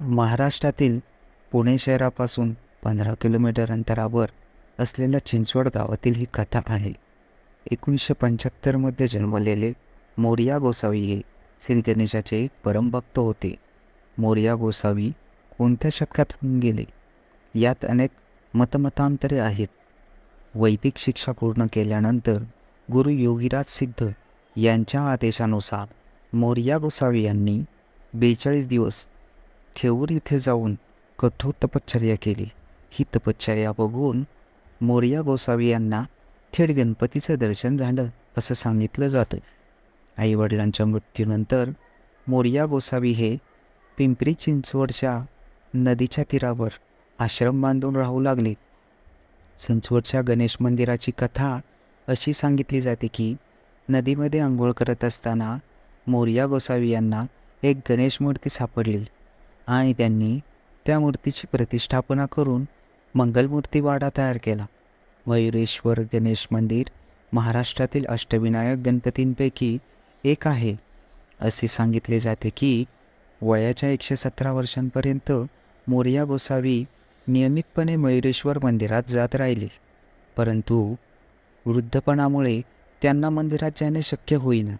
महाराष्ट्रातील पुणे शहरापासून पंधरा किलोमीटर अंतरावर असलेल्या चिंचवड गावातील ही कथा आहे. एकोणीसशे पंच्याहत्तरमध्ये जन्मलेले मोरिया गोसावी हे श्री गणेशाचे एक परमभक्त होते. मोरिया गोसावी कोणत्या शतकात होऊन गेले? यात अनेक मतमतांतरे आहेत. वैदिक शिक्षा पूर्ण केल्यानंतर गुरु योगीराज सिद्ध यांच्या आदेशानुसार मोरिया गोसावी यांनी बेचाळीस दिवस थेऊर इथे जाऊन कठोर तपश्चर्या केली. ही तपश्चर्या बघून मोरिया गोसावी यांना थेट गणपतीचं दर्शन झालं असं सांगितलं जातं आईवडिलांच्या मृत्यूनंतर मोरिया गोसावी हे पिंपरी चिंचवडच्या नदीच्या तीरावर आश्रम बांधून राहू लागले. चिंचवडच्या गणेश मंदिराची कथा अशी सांगितली जाते की नदीमध्ये आंघोळ करत असताना मोरिया गोसावी यांना एक गणेश मूर्ती सापडली. आणि त्यांनी त्या मूर्तीची प्रतिष्ठापना करून मंगलमूर्ती वाडा तयार केला. मयुरेश्वर गणेश मंदिर महाराष्ट्रातील अष्टविनायक गणपतींपैकी एक आहे. असे सांगितले जाते की वयाच्या एकशे सतरा वर्षांपर्यंत मोरिया गोसावी नियमितपणे मयुरेश्वर मंदिरात जात राहिले. परंतु वृद्धपणामुळे त्यांना मंदिरात जाणे शक्य होईना.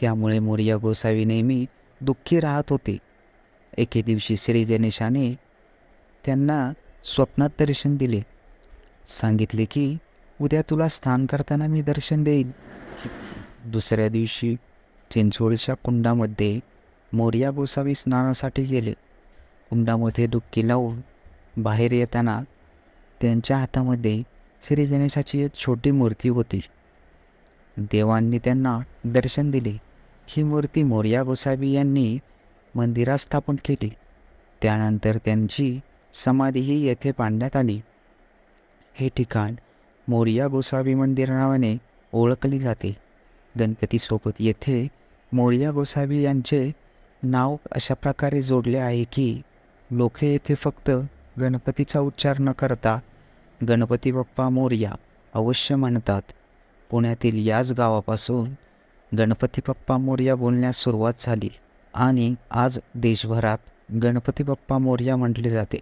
त्यामुळे मोरिया गोसावी नेहमी दुःखी राहत होते. एके दिवशी श्री गणेशाने त्यांना स्वप्नात दर्शन दिले. सांगितले की उद्या तुला स्नान करताना मी दर्शन देईन. दुसऱ्या दिवशी चिंचवडच्या कुंडामध्ये मोर्या गोसावी स्नानासाठी गेले. कुंडामध्ये डुबकी लावून बाहेर येताना त्यांच्या हातामध्ये श्री गणेशाची एक छोटी मूर्ती होती. देवांनी त्यांना दर्शन दिले. ही मूर्ती मोर्या गोसावी यांनी मंदिरात स्थापन केली. त्यानंतर त्यांची समाधीही येथे बांधण्यात आली. हे ठिकाण मोरिया गोसावी मंदिर नावाने ओळखले जाते. गणपतीसोबत येथे मोरिया गोसावी यांचे नाव अशा प्रकारे जोडले आहे की लोक येथे फक्त गणपतीचा उच्चार न करता गणपती बाप्पा मोरया अवश्य म्हणतात. पुण्यातील याच गावापासून गणपती बाप्पा मोरया बोलण्यास सुरुवात झाली. आणि आज देशभरात गणपती बाप्पा मोरया म्हटले जाते.